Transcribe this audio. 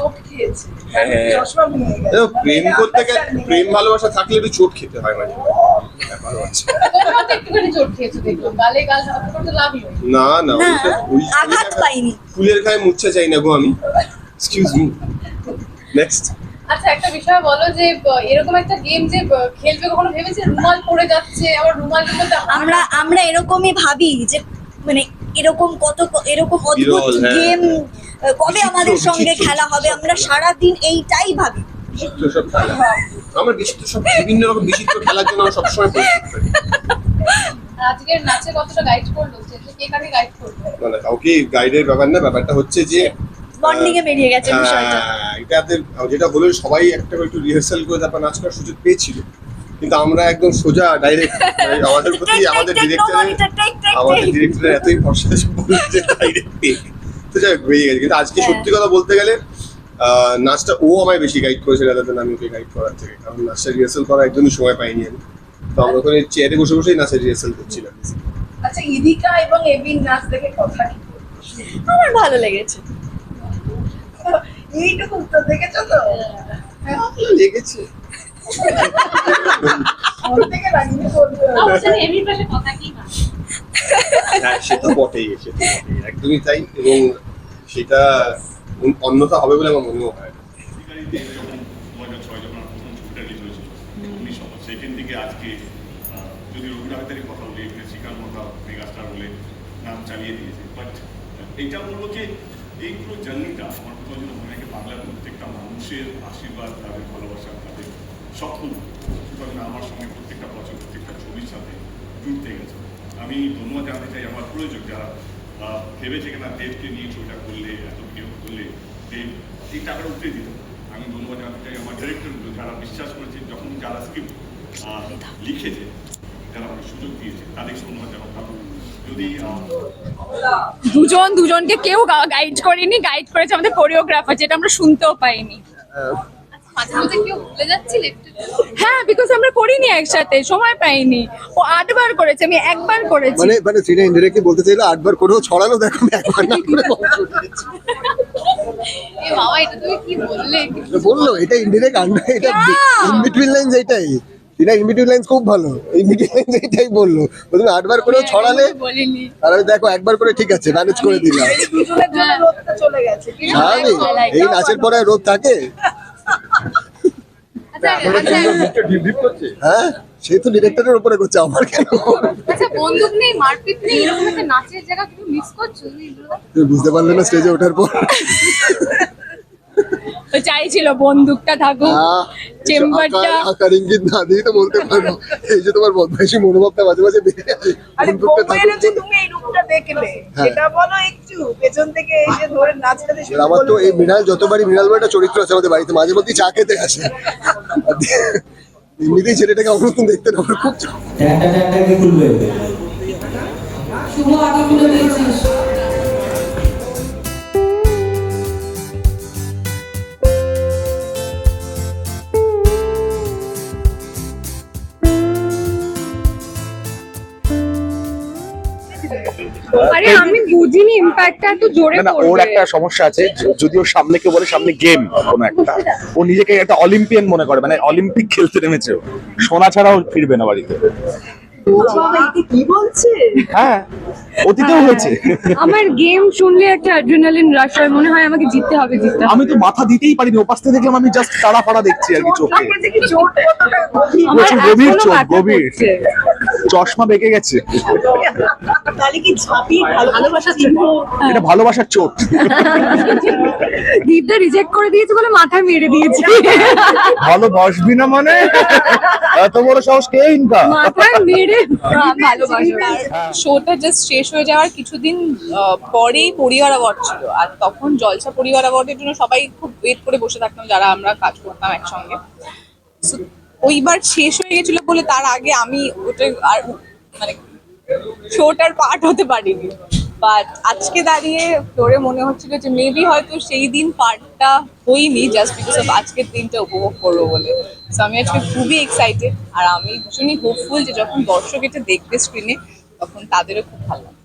চোট খেয়েছে। হ্যাঁ। ভেঙে গেছে। দেখো, প্রেম করতে গেলে প্রেম ভালোবাসা থাকলে একটু চোট খেতে হয় মাঝে না না। ফুলের গায়ে মুচ্ছা চাই না গো আমি। এক্সকিউজ মি নেক্সট আচ্ছা একটা বিষয় বলো যে এরকম একটা গেম যে খেলবে কখনো ভেবেছে? রুমাল পড়ে যাচ্ছে আবার মধ্যে আমরা আমরা এরকমই ভাবি যে মানে এরকম কত এরকম অদ্ভুত হ্যাঁ। গেম কবে আমাদের সঙ্গে খেলা হবে? আমরা সারা দিন এইটাই ভাবি। খেলা। আমরা বিচিত্র সব বিভিন্ন রকম বিচিত্র খেলার জন্য আমরা সবসময় প্রস্তুত থাকি। আজকের নাচে কতটা গাইড করল? কে কাকে গাইড করল? মানে কাউকে গাইডের ব্যাপার না ব্যাপারটা হচ্ছে যে বন্ডিং এ বেরিয়ে গেছে বিষয়টা। হ্যাঁ, এটাতে যেটা হলো সবাই একটা একটু রিহার্সাল করে তারপর নাচ করার সুযোগ পেয়েছিল। কিন্তু আমরা একদম সোজা ডাইরেক্ট আমাদের প্রতি আমাদের ডিরেক্টরের আমাদের ডিরেক্টরের এতই ভরসা যে বলছে ডাইরেক্ট তো যাই হোক, হয়ে গেছে। কিন্তু আজকে হ্যাঁ। সত্যি কথা বলতে গেলে নাচটা ও আমায় বেশি গাইড করেছে রাদার দেন আমি ওকে গাইড করার থেকে। কারণ নাচটা রিহার্সাল করার একদমই সময় পাইনি আমি। তো আমরা ওখানে চেয়ারে বসে বসেই নাচের রিহার্সাল করছিলাম। আচ্ছা ইদিকা এবং এবিন নাচ দেখে কথা কি আমার ভালো লেগেছে। এইটুকু তো দেখেছ তো? লেগেছে। হ্যাঁ সে তো বটেই সে তো বটেই। একদমই তাই। এবং সেটা অন- অন্যথা হবে বলে আমার মনেও হয় সেখান থেকে আজকে আহ, যদি কথা বলি এখানে শিকার মতা মেগাস্টার বলে নাম চালিয়ে দিয়েছে। বাট এইটা বলব যে এই পুরো জার্নিটা আমার কোথাও যেন মনে হয় বাংলার প্রত্যেকটা মানুষের আশীর্বাদ তাদের ভালোবাসা তাদের স্বপ্ন আমার সঙ্গে প্রত্যেকটা বছর প্রত্যেকটা ছবির সাথে জুড়তে গেছে। আমি ধন্যবাদ জানাতে চাই আমার প্রয়োজক যারা ভেবেছে কিনা দেবকে নিয়ে ছবিটা করলে এত বিনিয়োগ করলে দেব এই টাকাটা উঠতে দিত আমি ধন্যবাদ জানাতে চাই আমার ডিরেক্টরগুলো যারা বিশ্বাস করেছে যখন যারা স্ক্রিপ্ট লিখেছে যারা আমাকে সুযোগ দিয়েছে তাদেরকে ধন্যবাদ জানাতাম যদি দুজন দুজনকে কেউ গাইড করেনি গাইড করেছে আমাদের কোরিওগ্রাফার যেটা আমরা শুনতেও পাইনি। মাঝে মাঝে কেউ ভুলে যাচ্ছিলে একটু করিনি একসাথে সময় পাইনি। ও আটবার করেছে আমি একবার করেছি। মানে মানে সিনে ইনডিরেক্টলি বলতে চাইলো আটবার করেও ছড়ানো দেখো আমি একবার না করে বাবা এটা তুমি কি বললে? বলল এটা ইনডিরেক্ট আন্ডার এটা ইন বিটুইন লাইন্স এটাই। সিনা ইন বিটুইন লাইন্স খুব ভালো ইন বিটুইন লাইন্স এটাই বলল। তুমি আটবার করেও ছড়ালে বলিনি। আর আমি দেখো একবার করে ঠিক আছে ম্যানেজ করে দিলাম। এই দুজনের জন্য রোদটা চলে গেছে। এই নাচের পরে রোদ থাকে। হ্যাঁ সে তো ডিরেক্টরের উপরে করছে আমার কেন? আচ্ছা বন্দুক নেই মারপিট নেই এরকম একটা নাচের জায়গা তুমি মিস করছ? তুমি বুঝতে পারলে না স্টেজে ওঠার পর। চাইছিল বন্দুকটা থাকুক চেম্বারটা আকার- ইঙ্গিত না দিয়ে তো বলতে পারো। এই যে তোমার বদমাইশি মনোভাবটা মাঝে মাঝে আসে আরে বন্দুকটা যে তুমি এই রূপটা দেখলে হ্যাঁ। সেটা বলো একটু। পেছন থেকে এসে ধরে নাচটাতে শুরু আমার তো এই মৃণাল যতবারই মৃণাল বলে একটা চরিত্র আছে আমাদের বাড়িতে মাঝে মধ্যেই চা খেতে আসে। এমনিতেই ছেলেটাকে আমার মতন দেখতে না আমার খুব খুলবে? শুভ আগে খুলে দিয়েছিস। আরে আমি বুঝিনি ইম্প্যাক্টটা এত জোরে না ওর একটা সমস্যা আছে য- যদি ওর সামনে কেউ বলে সামনে গেম কোনো একটা। ও নিজেকে একটা অলিম্পিয়ান মনে করে মানে অলিম্পিক খেলতে নেমেছে। সোনা ছাড়াও ফিরবে না বাড়িতে। হ্যাঁ অতীতেও হয়েছে। আমার গেম শুনলে একটা অ্যাড্রিনালিন রাশ হয় মনে হয় আমাকে জিততে হবে জিততে আমি তো মাথা দিতেই পারিনি ওপাশ থেকে দেখলাম আমি জাস্ট তাড়া ফাড়া দেখছি আর কি চোখে। গভীর। গভীর। চশমা বেঁকে গেছে। তাহলে কি ঝাঁপিয়ে ভালোবাসা এটা ভালোবাসার চোট। দীপদা রিজেক্ট করে দিয়েছে বলে মাথায় মেরে দিয়েছে। ভালোবাসবি না মানে? এত বড় সাহস কে ইনকা? মাথায় মেরে ভালোবাসা। শোটা জাস্ট শেষ হয়ে যাওয়ার কিছুদিন আহ, পরেই পরিবার অ্যাওয়ার্ড ছিল। আর তখন জলসা পরিবার অ্যাওয়ার্ডের জন্য সবাই খুব ওয়েট করে বসে থাকতাম যারা আমরা কাজ করতাম একসঙ্গে। ওইবার শেষ হয়ে গেছিল বলে তার আগে আমি ওটা আর শোটার পার্ট হতে পারিনি। বাট আজকে দাঁড়িয়ে তোরে মনে হচ্ছিল যে মেবি হয়তো সেই দিন পার্টটা হইনি জাস্ট বিকজ অফ আজকের দিনটা উপভোগ করব বলে। সো আমি আজকে খুবই এক্সাইটেড আর আমি ভীষণই হোপফুল যে যখন দর্শক এটা দেখবে স্ক্রিনে তখন তাদেরও খুব ভালো লাগবে।